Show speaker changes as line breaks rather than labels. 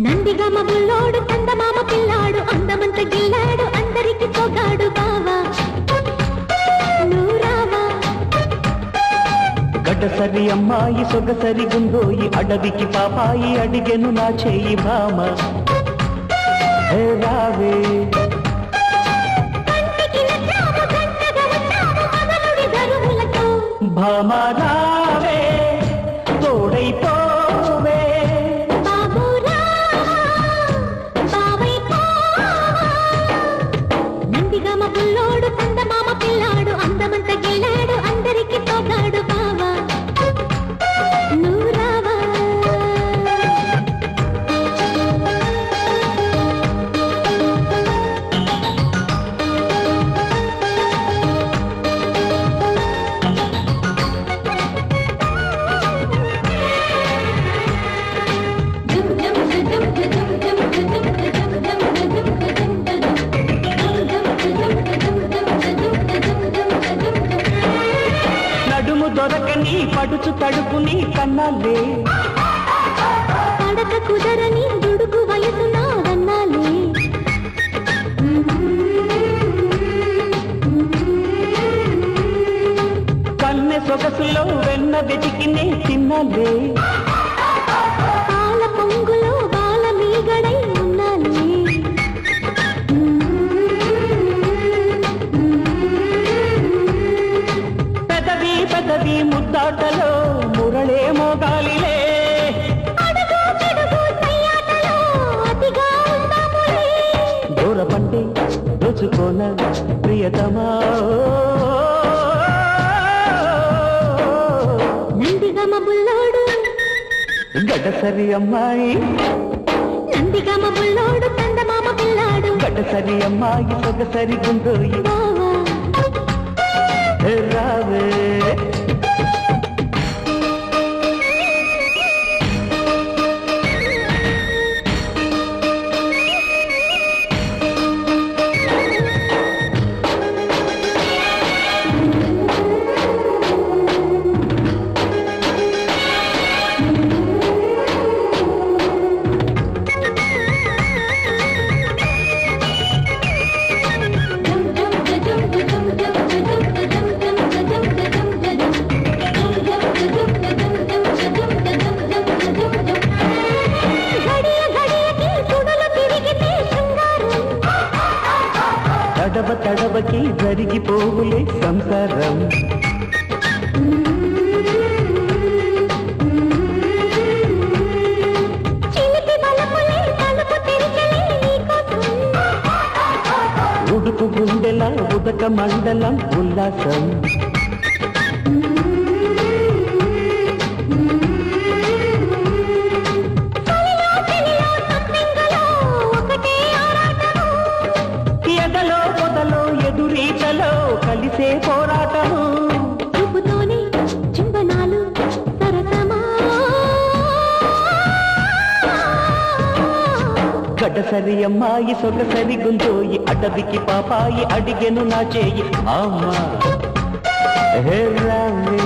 నందిగామ బుల్లోడు చందమామ పిల్లాడు అందమంత గిల్లాడు అందరికి పొగాడు బావా.
గడ్డసరి అమ్మాయి సొగసరి గుండోయి అడవికి పాపాయి అడిగెను నా చేయి భామ. హే రావే. భామారా. తడుపుని కన్నాలే.
పడక కుదరని దుడుకు వయసు నాదన్నాలే.
కన్నె సొగసులో వెన్న వెతికినే తిన్నాలే.
పాల పొంగులో బాల మీగడై ఉన్నాలే.
పెదవి పెదవి ముద్దాటలో దూర పంటే దోచుకోన ప్రియతమా.
నందిగమ బుల్లోడు
గడ్డసరి అమ్మాయి.
నందిగమ బుల్లోడు చందమామ పిల్లాడు.
గడ్డసరి అమ్మాయి సొగసరి గుండోయి. రావే. తడవకి జరిగిపోవులే సంసారం. ఉడుకు గుండెల ఉదక మండలం ఉల్లాసం. గడ్డసరి అమ్మాయి సొగసరి గుంజోయి అడవికి పాపాయి అడిగెను నా చేయి. అమ్మా. హే రావే